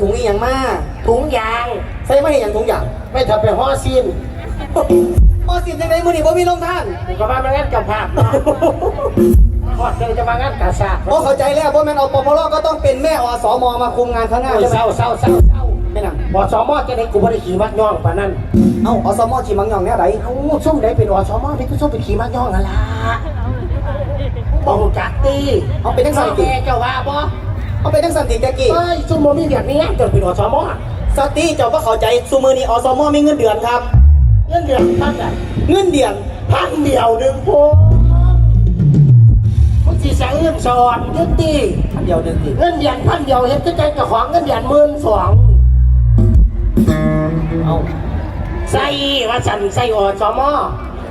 ถุงอีหยังมาถุงยางใส่มาให้หยังถุงอย่างไม่ทำไปห่อซีนพอสิบในในมือนี่บ่มีลงท่านก็มามางั้นกับภาพพอดยังจะมางั้นกับสากโอ้เข้าใจแล้วว่าแม่นอปพลก็ต้องเป็นแม่อสมมาคุมงานข้างหน้าโอ้ยใช่ไหมเศร้าเศร้าเศร้าเศร้าไม่น่ะบอสมอจะได้กูไม่ได้ขี่มักย่องปานนั้นเอ้าอสมขี่มังยองแน่ไหนเอาส้มได้เป็นอสมอนี่ก็ส้มไปขี่มักย่องอะไรบอกจักตีเอาเป็นจังสันติแม่เจ้าว่าบ่ เอาเป็นจังสันติแกกี้เฮ้ยซุ่มโมมีแบบนี้จนเป็นอสมอสติเจ้าก็เข้าใจซูมือนี้อสมมีเงินเดือนครับ เงินเดือนพันอะเงินเดือนพันเดียวหนึ่งโพมึงสิสั่งเงินสอนยึดตีอันเดียวเดือนสิเงินเดือนพันเดียวเฮ็ดก็ใจกับของเงินเดือนหมื่นสองเอาใส่ว่าสันใส่อสมอ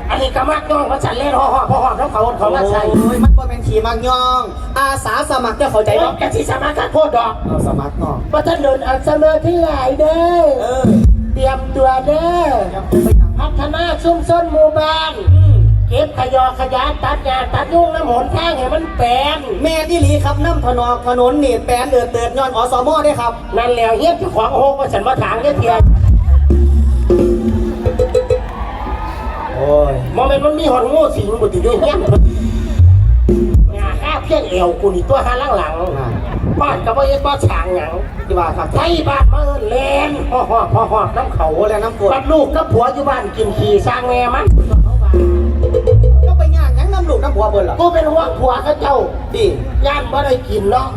อันนี้ก็มักย่องว่าสันเล่นห่อห่อพอห่อแล้วเขาเขามาใส่โอ้ยมันบ่แม่นขี่มังยอง อาสาสมัครเจ้าเข้าใจไอ้บ่กะทิสามัครโคตรดอกเอาสมัครเนาะว่าท่านโดนอัลไซเมอร์ที่ไหลเด้อเออเตรียมตัวเด้อยังไปยังพัฒนาชุมชนหมู่บ้านอืมเก็บขยอขยะตัดหญ้าตัดยุ่งน้ำหนทางให้มันแปลนแม่ที่หลีครับน้ำถนนถนนนี่แปลนเดือดเตือนย้อนอสมได้ครับ นั่นแล้วเฮ็ดเจ้าของโฮกว่าฉันมาถางเฮ็ดเทียน ยมองเป็นมันมีหอนงูสิงบุตรอยู่เฮี้ยนงาข้าเพี้ยนเอวกูนี่ตัวหาหลังหลังๆบ้านก็บ่เฮ็ดบ่ฉางหยังที่ว่าครับไทยบ้านมาเอิ้นแลนห่อห่อห่อห่อน้ำเขาโอ้แล้วน้ำกรดกับลูกกับผัวอยู่บ้านกินขี้สร้างแม่มันก็ไปย่างหยังน้ำลูกน้ำผัวเบิ่นล่ะกูเป็นห่วงผัวเขาเจ้าดีย่านบ่ได้กินเนาะ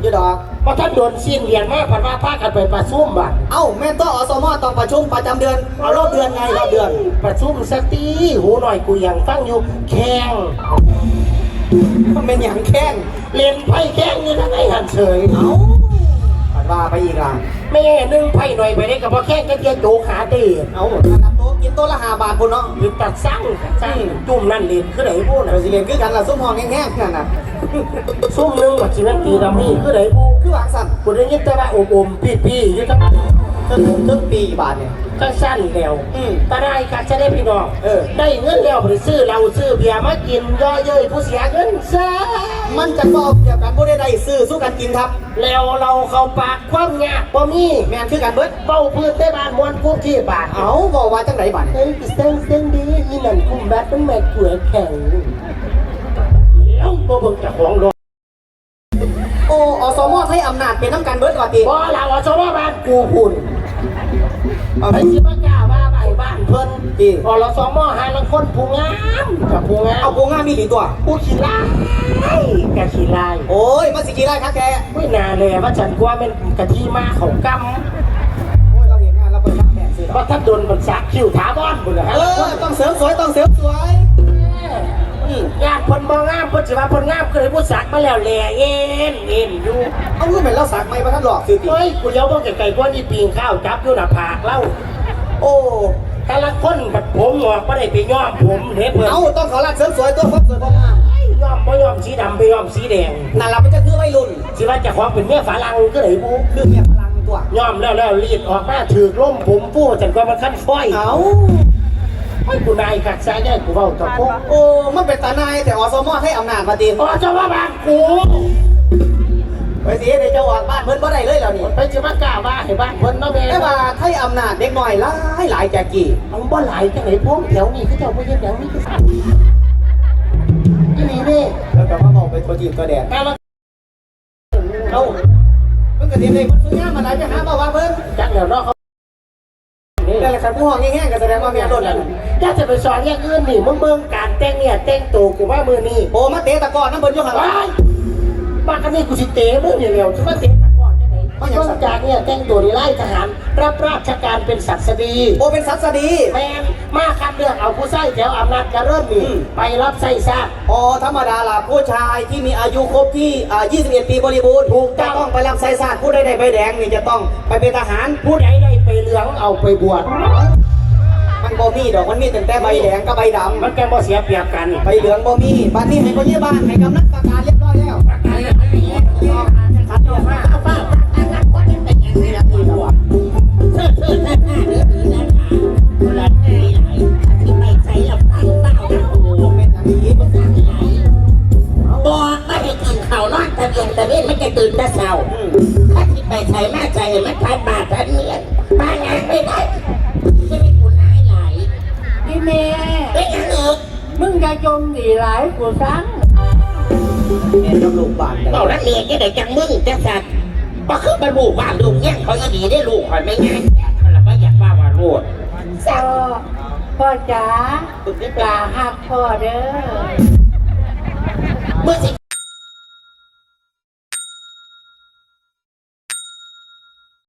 อยู่ดอกเพราะท่านโดนซีนเรียนมาพันว่าพากันไปประชุมบัดเอ้าแม่ต้องอสมต้องประชุมประจำเดือนเอารอบเดือนไงรอบเดือน ประชุมสตีหูหน่อยกูยังฟังอยู่แข่งมันเป็นอย่างแข้งเล่นไพ่แข่งนี่ทั้งไอ้หันเฉยเอ้าปัด ว่าไปอีกล่ะแม่นึ่งไพ่หน่อยไปได้กับพ่อแข่งก็เทียโจกขาตีเอ้ารับโต๊ะกินโต๊ะละห้าบาทพุ่นเนาะหรือตัดสั่งสั่งจุ่มนั่นเล่นคือไหนพูดเราสิเรียนคือกันล่ะซุ้มห้องแห้งๆนั่นน่ะซุ่มหนึงว่าชีวิตตีดำนี่คือไหนพูดคือวางสั่นกูได้ยินแต่ว่าอมอมปีปีอยู่ทั้งจนถึงครึ่งปีบาทเนี่ยทั้งสั้นแล้วอืมตาได้กัจะได้พี่น้องเออได้เงินแล้วไปซื้อเราซื้อเบียร์มากินย่อเย้ยผู้เสียเงินซะมันจะบอกเกี่ยวกันบ่ได้ได้ซื้อสู้ กันกินครับ แล้วเราเข้าปากความยากบ่มีแม่นคือกันเบิดเบ้าพื้นได้บ้านมวนกุ๊บที่บาทเอ้าบอกว่าจังไดบาทเนี่ยเฮ้ยเส้นเส้นดีอีนั่นคุ้มแบตมันแม่กลัวแข็งแล้วบ่เบิ่งเจากของรถโอ้อสมไทยอำนาจเป็นน้ำกันเบิดก่อนติบ่เราเอาชาวบ้านกูพุ่นเอาไอ้ไปสิมากล้าว่าไปบ้าน เพิ่นดีอรสมหาลังคนผู้งามกับผู้งามเอาโกงง่ามีหลีตัว ผู้ขี้ลายกับขี้ลายโอ้ยมันสิกี่ไร่ครับแกไม่น่าเลยว่าฉันกว่าเป็นกะทิมาเขากำโอ้ยเราเห็นงานเราเปิดรับแบบซื้อดอกว่าถ้าโดนมันสักคิวถาบ้อนบุญนะฮะเออต้องเสริมสวยต้องเสริมสวยอืมญาติคนมองงามคนสิว่าคนงามก็เลยพูดสักมาแล้วแหล่เอ็นเอ็นอยู่เอารูปเหมือนเราสักไหมพระท่านหลอกซื้อติเฮ้ยกูเลี้ยวบ้องไก่ๆกว่านี่ปีงข้าวจับอยู่หน้าผากเล่าโอ้ แต่ละคนแบบผมหงอกไม่ได้ไปย้อมผมเด้เพื่อนเอาต้องเขาลัดเสริมสวยตัวความสวยความงามย้อมไม่ย้อมสีดำไปย้อมสีแดงนั่นเราไม่จะคือวัยรุ่นสิว่าจะขอเป็นเมียฝรั่งก็เลยบูคือเมียพลังตัวย้อมแล้วแล้วรีดออกมาถือล่มผมฟู้จันก็มันขั้นฝ้อยเอาไอ้กูนายกัดซ้ายได้กูเบาตะโพกโอ้มันเป็นตาหนายแต่อสมให้อำนาจมาตีอ๋อจะว่าบางกู ไปสิเดี๋ยวจะวางบ้านเพิ่นบ่ได้เลยแล้วนี่ไปจะมากล้าว่าให้บ้านเพิ่นเนาะแม่แต่ว่าให้อำนาจเด็กน้อยหลายหลายแจกี่มันบ่หลายจังไหนพวกแถวนี้เขาเจ้าบ่เฮ็ดหยังนี่คือสั่นนี่นี่แล้วก็มาบอกเป็นตัวจีบตัวแดดแต่ละเอาเพิ่นก็เตรียมเลยเพิ่นซื้องานมาหลายไปหามาว่าเพิ่นจักแล้วเนาะเขานี่แต่ละคันผู้ห้องแห้งๆก็แสดงว่าเมียโดนแล้วถ้าจะไปสอนอย่างอื่นนี่มึงเบิ่งการแต่งเนี่ยแต่งตัวกูว่ามือนี่โอ้มาเตะตะกร้อน้ำเพิ่นอยู่ข้างหลัว้างย บ้านกันนี่กูสิเตะมึงอย่างเดียวจะมาเตะตะกร้อจังไหนเบิ่งจากเนี่ยแต่งตัวนี่ไล่ทหารรับราชการเป็นศัสดีโอ้เป็นสัตว์สดีแมนมาคัดเลือกเอาผู้ใส่แถวอำนาจเจริญนี่อืมไปรับใส่ซากอ๋อธรรมดาล่ะผู้ชายที่มีอายุครบที่อ่า21 ปีบริบูรณ์ถูกต้จะองต้องไปรับใส่ศาสตร์ผู้ใดได้ใบแดงนี่จะต้องไปเป็นทหารผู้ใดได้ไปเหลืองเอาไปบวชมันบ่มีดอกมันมีตั้งแต่ใบแดงกับใบดมันแกบ่เสียเปรียบกันำใบเหลืองบ่มีบัดนี้ให้พยาบาลให้กำนันประกาศเรียบร้อยแล้วคัดเลือกมาเป็นอย่างนี้บอกไม่ให้กินข้าว ม่จะตื่นแต่เช้าถ้าที่ไปใส่มาใจมันทานบาททานเมียนมางานไม่ได้จะไม่คุณนายไหลพี่เมย์เป็นยังเออมึงจะจมดีหลายกูซังเมียกับลูกบ้า นกันเราละเมียจะได้จังมึงจังสัตว์พอขึ้นมาลูกบ้าลูกเนี่ยเขาจะดีได้ลูกคอยไม่ง่ายเขาละไม่อยากว่าว่าลูกพ่อพ่อจ๋าลาหักพ่อเด้อ